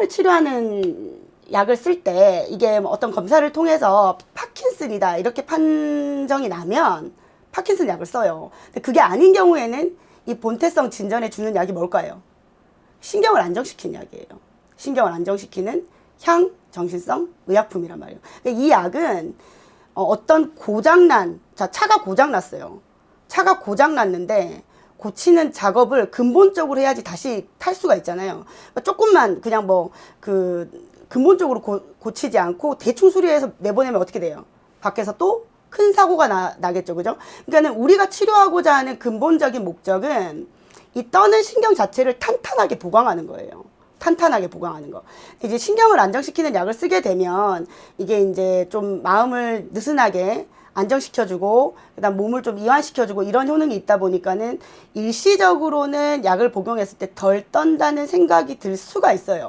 신경을 치료하는 약을 쓸 때 이게 뭐 어떤 검사를 통해서 파킨슨이다 이렇게 판정이 나면 파킨슨 약을 써요. 근데 그게 아닌 경우에는 이 본태성 진전에 주는 약이 뭘까요? 신경을 안정시키는 약이에요. 신경을 안정시키는 향 정신성 의약품이란 말이에요. 이 약은 어, 어떤 고장난 자 차가 고장났어요. 차가 고장났는데 고치는 작업을 근본적으로 해야지 다시 탈 수가 있잖아요. 그러니까 조금만 그냥 뭐 그 근본적으로 고, 고치지 않고 대충 수리해서 내보내면 어떻게 돼요? 밖에서 또 큰 사고가 나, 나겠죠, 그죠? 그러니까는 우리가 치료하고자 하는 근본적인 목적은 이 떠는 신경 자체를 탄탄하게 보강하는 거예요. 탄탄하게 보강하는 거. 이제 신경을 안정시키는 약을 쓰게 되면 이게 이제 좀 마음을 느슨하게 안정시켜주고 그다음 몸을 좀 이완시켜주고 이런 효능이 있다 보니까는 일시적으로는 약을 복용했을 때 덜 떤다는 생각이 들 수가 있어요.